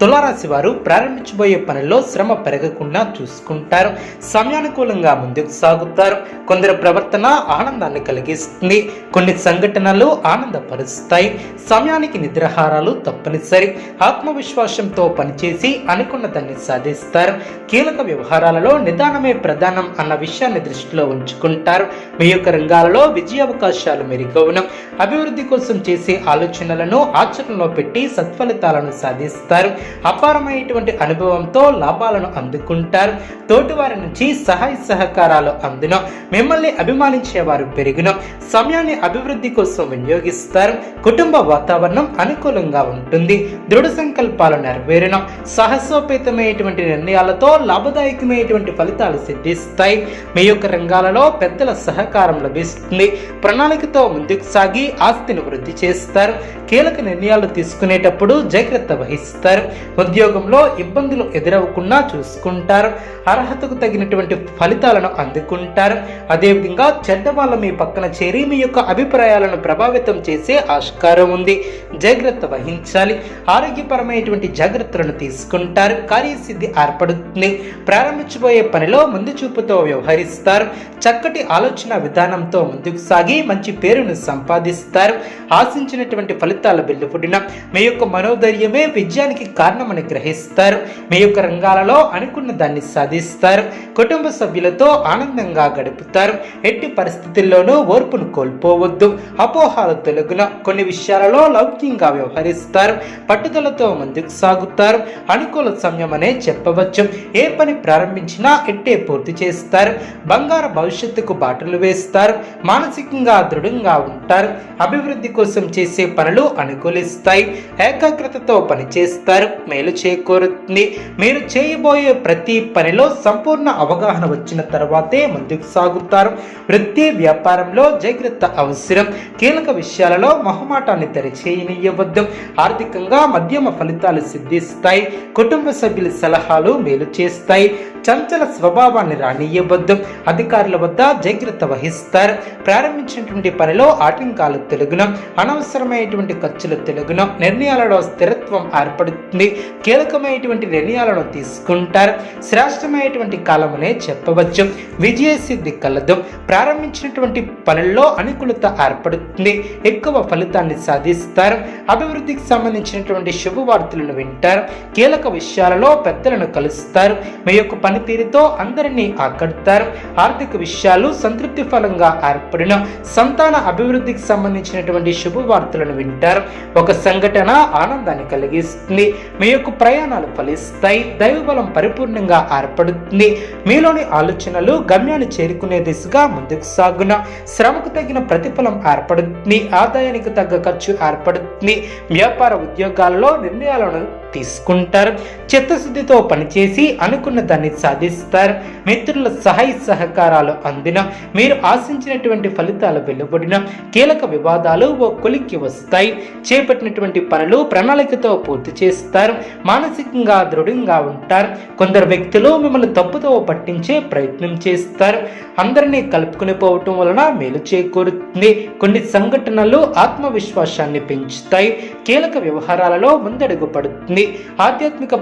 తులారాశి వారు ప్రారంభించబోయే పనుల్లో శ్రమ పెరగకుండా చూసుకుంటారు. సమయానుకూలంగా ముందుకు సాగుతారు. కొందరి ప్రవర్తన ఆనందాన్ని కలిగిస్తుంది. కొన్ని సంఘటనలు ఆనందపరుస్తాయి. సమయానికి నిద్రాహారాలు తప్పనిసరి. ఆత్మవిశ్వాసంతో పనిచేసి అనుకున్న దాన్ని సాధిస్తారు. కీలక వ్యవహారాలలో నిదానమే ప్రధానం అన్న విషయాన్ని దృష్టిలో ఉంచుకుంటారు. మీ యొక్క రంగాలలో విజయావకాశాలు మెరుగవును. అభివృద్ధి కోసం చేసే ఆలోచనలను ఆచరణలో పెట్టి సత్ఫలితాలను సాధిస్తారు. అపారమైనటువంటి అనుభవంతో లాభాలను అందుకుంటారు. తోటివారి నుంచి సహాయ సహకారాలు అందున. మిమ్మల్ని అభిమానించేవారు పెరిగిన. సమయాన్ని అభివృద్ధి కోసం వినియోగిస్తారు. కుటుంబ వాతావరణం అనుకూలంగా ఉంటుంది. దృఢ సంకల్పాలు నెరవేరిన. సాహసోపేతమైనటువంటి నిర్ణయాలతో లాభదాయకమైనటువంటి ఫలితాలు సిద్ధిస్తాయి. మీ యొక్క రంగాలలో పెద్దల సహకారం లభిస్తుంది. ప్రణాళికతో ముందుకు సాగి ఆస్తిని వృద్ధి చేస్తారు. కీలక నిర్ణయాలు తీసుకునేటప్పుడు జాగ్రత్త వహిస్తారు. ఉద్యోగంలో ఇబ్బందులు ఎదురవ్వకుండా చూసుకుంటారు. అర్హతకు తగినటువంటి ఫలితాలను అందుకుంటారు. అదేవిధంగా చెడ్డ వాళ్ళ మీ పక్కన చేరి మీ యొక్క అభిప్రాయాలను ప్రభావితం చేసే ఆస్కారం ఉంది. జాగ్రత్త వహించాలి. ఆరోగ్యపరమైనటువంటి జాగ్రత్తలను తీసుకుంటారు. కార్యసిద్ధి ఏర్పడుతుంది. ప్రారంభించబోయే పనిలో ముందు చూపుతో వ్యవహరిస్తారు. చక్కటి ఆలోచన విధానంతో ముందుకు సాగి మంచి పేరును సంపాదిస్తారు. ఆశించినటువంటి ఫలితాలు వెల్లుపుడిన మీ యొక్క మనోధైర్యమే విజయానికి కారణమని గ్రహిస్తారు. మీ యొక్క రంగాలలో అనుకున్న దాన్ని సాధిస్తారు. కుటుంబ సభ్యులతో ఆనందంగా గడుపుతారు. ఎట్టి పరిస్థితుల్లోనూ ఓర్పును కోల్పోవద్దు. అపోహాలు తొలగున కొన్ని విషయాలలో లౌక్యంగా వ్యవహరిస్తారు. పట్టుదలతో ముందుకు సాగుతారు. అనుకూల సమయం అనే చెప్పవచ్చు. ఏ పని ప్రారంభించినా ఎట్టే పూర్తి చేస్తారు. బంగారు భవిష్యత్తుకు బాటలు వేస్తారు. మానసికంగా దృఢంగా ఉంటారు. అభివృద్ధి కోసం చేసే పనులు అనుకూలిస్తాయి. ఏకాగ్రతతో పనిచేస్తారు. మేలు చేకూరుతుంది. మీరు చేయబోయే ప్రతి పనిలో సంపూర్ణ అవగాహన వచ్చిన తర్వాతే ముందుకు సాగుతారు. వృత్తి వ్యాపారంలో జాగ్రత్త అవసరం. కీలక విషయాలలో మొహమాటాన్ని తెరచేయనివ్వద్దు ఆర్థికంగా మధ్యమ ఫలితాలు సిద్ధిస్తాయి. కుటుంబ సభ్యుల సలహాలు మేలు చేస్తాయి. చంచల స్వభావాన్ని రానియవద్దు అధికారుల వద్ద జాగ్రత్త వహిస్తారు. ప్రారంభించినటువంటి పనిలో ఆటంకాలు తెలుగున అనవసరమైనటువంటి ఖర్చులు తెలుగున నిర్ణయాలలో స్థిరత్వం ఏర్పడుతుంది. కీలకమైనటువంటి నిర్ణయాలను తీసుకుంటారు. శ్రేష్టమైనటువంటి కాలమనే చెప్పవచ్చు. విజయ సిద్ధి కలదు. ప్రారంభించినటువంటి పనుల్లో అనుకూలత ఏర్పడుతుంది. ఎక్కువ ఫలితాన్ని సాధిస్తారు. అభివృద్ధికి సంబంధించినటువంటి శుభవార్తలను వింటారు. కీలక విషయాలలో పెద్దలను కలుస్తారు. మీ యొక్క పని పనితీరుతో అందరినీ ఆకడతారు. ఆర్థిక విషయాలు సంతృప్తి ఫలంగా ఏర్పడిన సంతాన అభివృద్ధికి సంబంధించినటువంటి శుభవార్తలను వింటారు. ఒక సంఘటన ఆనందాన్ని కలిగిస్తుంది. మీ యొక్క ప్రయాణాలు ఫలిస్తాయి. దైవబలం పరిపూర్ణంగా ఏర్పడుతుంది. మీలోని ఆలోచనలు గమ్యాన్ని చేరుకునే దిశగా ముందుకు సాగున. శ్రమకు తగిన ప్రతిఫలం ఏర్పడుతుంది. ఆదాయానికి తగ్గ ఖర్చు ఏర్పడుతుంది. వ్యాపార ఉద్యోగాలలో నిర్ణయాలను తీసుకుంటారు. చిత్తశుద్ధితో పనిచేసి అనుకున్న దాన్ని సాధిస్తారు. మిత్రుల సహాయ సహకారాలు అందిన మీరు ఆశించినటువంటి ఫలితాలు వెలువడిన కీలక వివాదాలు ఓ కొలిక్కి వస్తాయి. చేపట్టినటువంటి పనులు ప్రణాళికతో పూర్తి చేస్తారు. మానసికంగా దృఢంగా ఉంటారు. కొందరు వ్యక్తులు మిమ్మల్ని తప్పుతో పట్టించే ప్రయత్నం చేస్తారు. అందరినీ కలుపుకుని పోవటం వలన మేలు చేకూరుతుంది. కొన్ని సంఘటనలు ఆత్మవిశ్వాసాన్ని పెంచుతాయి. కీలక వ్యవహారాలలో ముందడుగు పడుతుంది. ఆధ్యాత్మిక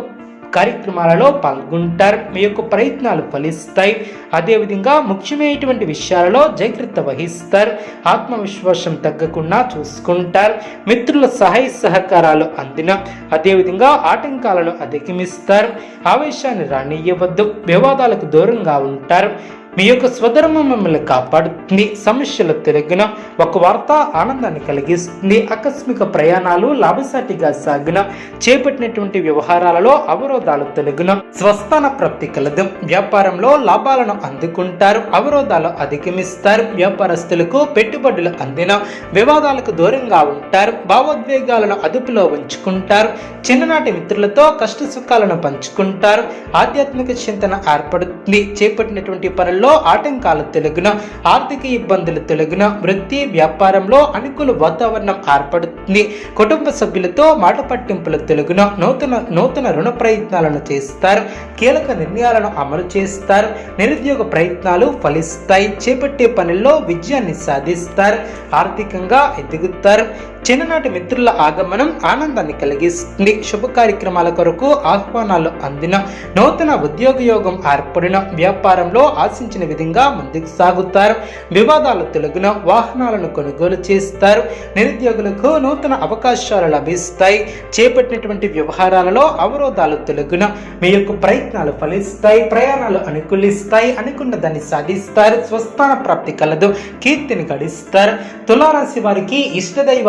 కార్యక్రమాలలో పాల్గొంటారు. మీ యొక్క ప్రయత్నాలు ఫలిస్తాయి. అదేవిధంగా ముఖ్యమైనటువంటి విషయాలలో జాగ్రత్త వహిస్తారు. ఆత్మవిశ్వాసం తగ్గకుండా చూసుకుంటారు. మిత్రుల సహాయ సహకారాలు అందిన అదేవిధంగా ఆటంకాలను అధిగమిస్తారు. ఆవేశాన్ని రానియవద్దు. వివాదాలకు దూరంగా ఉంటారు. మీ యొక్క స్వధర్మం మిమ్మల్ని కాపాడుతుంది సమస్యలు తిరిగిన ఒక వార్త ఆనందాన్ని కలిగిస్తుంది ఆకస్మిక ప్రయాణాలు లాభసాటిగా సాగిన చేపట్టినటువంటి వ్యవహారాలలో అవరోధాలు తొలగిన స్వస్థాన ప్రాప్తి కలదు. వ్యాపారంలో లాభాలను అందుకుంటారు అవరోధాలు అధిగమిస్తారు. వ్యాపారస్తులకు పెట్టుబడులు అందిన వివాదాలకు దూరంగా ఉంటారు భావోద్వేగాలను అదుపులో ఉంచుకుంటారు చిన్ననాటి మిత్రులతో కష్ట సుఖాలను పంచుకుంటారు ఆధ్యాత్మిక చింతన ఏర్పడుతుంది చేపట్టినటువంటి పనుల్లో ఆటంకాలు తొలగిన ఆర్థిక ఇబ్బందులు తొలగిన వృత్తి వ్యాపారంలో అనుకూల వాతావరణం ఏర్పడుతుంది. కుటుంబ సభ్యులతో మాట పట్టింపులు తొలగిన నూతన నూతన రుణ ప్రయత్నాలను చేస్తారు. కీలక నిర్ణయాలను అమలు చేస్తారు. నిరుద్యోగ ప్రయత్నాలు ఫలిస్తాయి. చేపట్టే పనుల్లో విజయాన్ని సాధిస్తారు. ఆర్థికంగా ఎదుగుతారు. చిన్ననాటి మిత్రుల ఆగమనం ఆనందాన్ని కలిగిస్తుంది. శుభ కార్యక్రమాల కొరకు ఆహ్వానాలు అందిన నూతన ఉద్యోగ యోగం ఏర్పడిన వ్యాపారంలో ఆశించిన విధంగా ముందుకు సాగుతారు. వివాదాలు తొలగిన వాహనాలను కొనుగోలు చేస్తారు. నిరుద్యోగులకు నూతన అవకాశాలు లభిస్తాయి. చేపట్టినటువంటి వ్యవహారాలలో అవరోధాలు తొలగిన మీ యొక్క ప్రయత్నాలు ఫలిస్తాయి. ప్రయాణాలు అనుకూలిస్తాయి. అనుకున్న దాన్ని సాధిస్తారు. స్వస్థాన ప్రాప్తి కలదు. కీర్తిని గడిస్తారు. తులారాశి వారికి ఇష్టదైవ